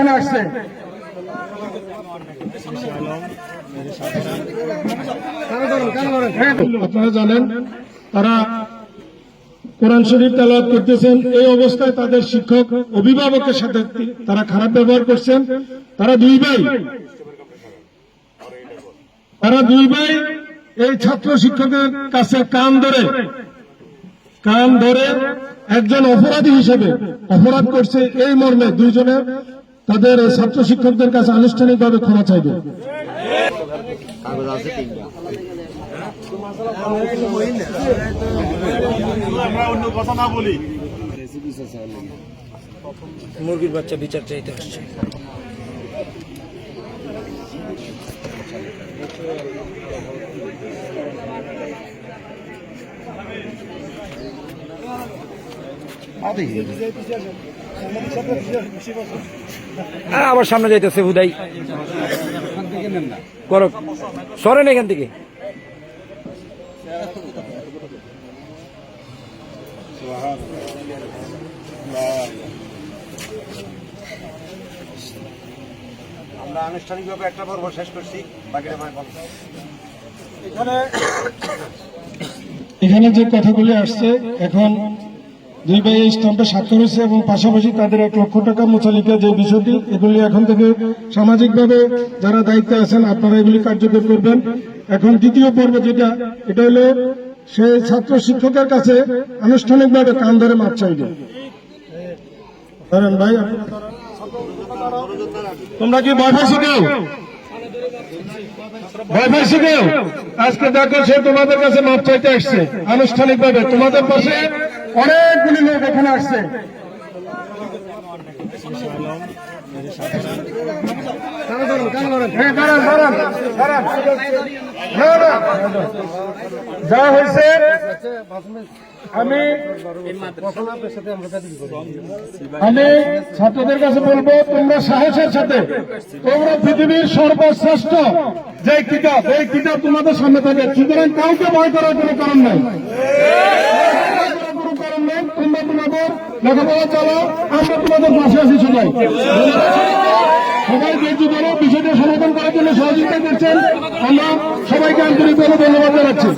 এখানে আসছে। হ্যাঁ, আপনারা জানেন তারা কোরআন শরীফ তালাওয়াত করতেছেন এই অবস্থায় তাদের শিক্ষক অভিভাবকের সাথে তারা খারাপ ব্যবহার করছেন। তারা দুই ভাই। তারা দুই ভাই এই ছাত্র শিক্ষকের কাছে কান ধরে কান ধরে একজন অপরাধী হিসেবে অপরাধ করছে এই মর্মে দুইজনে তাদের ছাত্র শিক্ষকদের কাছে আনুষ্ঠানিকভাবে ক্ষমা চাইবে। মুরগির বাচ্চা বিচার চাইতে আসছে। আ, আবার সামনে যাইতেছে হুদাই। করো। সরেন এখান থেকে। আমরা আনুষ্ঠানিকভাবে একটা পর্ব শেষ করছি। বাকিটা বন্ধ এখানে যে কথাগুলি আসছে এখন দুই ভাই এই স্ট্যাম্পে স্বাক্ষর হয়েছে এবং পাশাপাশি তাদের এক লক্ষ টাকা মুচালিকা যে বিষয়টি, এগুলি এখন থেকে সামাজিকভাবে যারা দায়িত্বে আছেন, আপনারা এগুলি কার্যকর করবেন। এখন দ্বিতীয় পর্ব যেটা, এটা হলো সে ছাত্র শিক্ষকের কাছে আনুষ্ঠানিকভাবে কান ধরে মাপ চাইবে। ধরেন ভাই তোমরা কি ভয় পাইছো কেউ? ভয় পাইছো কেউ? আজকে দেখো সে তোমাদের কাছে মাপ চাইতে আসছে, আনুষ্ঠানিকভাবে। তোমাদের পাশে অনেকগুলি লোক এখানে আসছে। হ্যাঁ। যা হয়েছে, আমি আমি ছাত্রদের কাছে বলব, তোমরা সাহসের সাথে, তোমরা পৃথিবীর সর্বশ্রেষ্ঠ। যে কিতাব এই কিতাব তোমাদের সামনে থাকে, সুতরাং কাউকে ভয় করার কোনো কারণ নেই। তোমাদের লেখাপড়া চালাও আমরা তোমাদের পাশে আছি সবাই। সবাই ধৈর্য ধরো বিষয়টা সমাধান করার জন্য সহযোগিতা করছেন। আমরা সবাইকে আন্তরিকভাবে ধন্যবাদ জানাচ্ছি।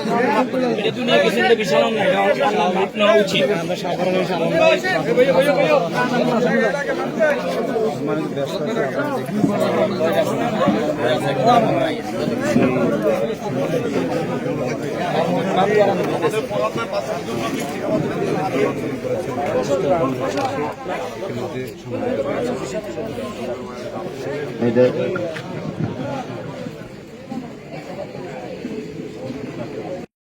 যে